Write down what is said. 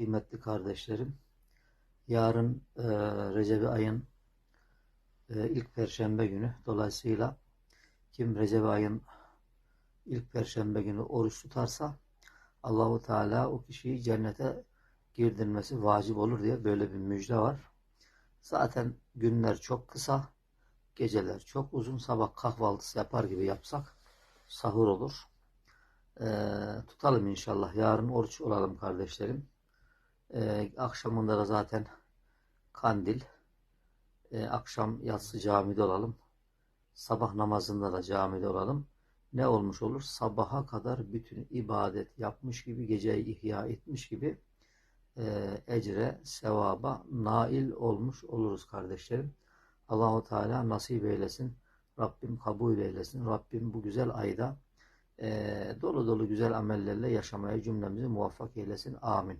Kıymetli kardeşlerim, yarın e, Recep ayın e, ilk perşembe günü dolayısıyla kim Recep ayın ilk perşembe günü oruç tutarsa Allahu Teala o kişiyi cennete girdirmesi vacip olur diye böyle bir müjde var. Zaten günler çok kısa, geceler çok uzun. Sabah kahvaltısı yapar gibi yapsak sahur olur. E, tutalım inşallah. Yarın oruç olalım kardeşlerim. Ee, akşamında da zaten kandil. Ee, akşam yatsı camide olalım. Sabah namazında da camide olalım. Ne olmuş olur? Sabaha kadar bütün ibadet yapmış gibi, geceyi ihya etmiş gibi e, ecre, sevaba nail olmuş oluruz kardeşlerim. Allahu Teala nasip eylesin. Rabbim kabul eylesin. Rabbim bu güzel ayda e, dolu dolu güzel amellerle yaşamaya cümlemizi muvaffak eylesin. Amin.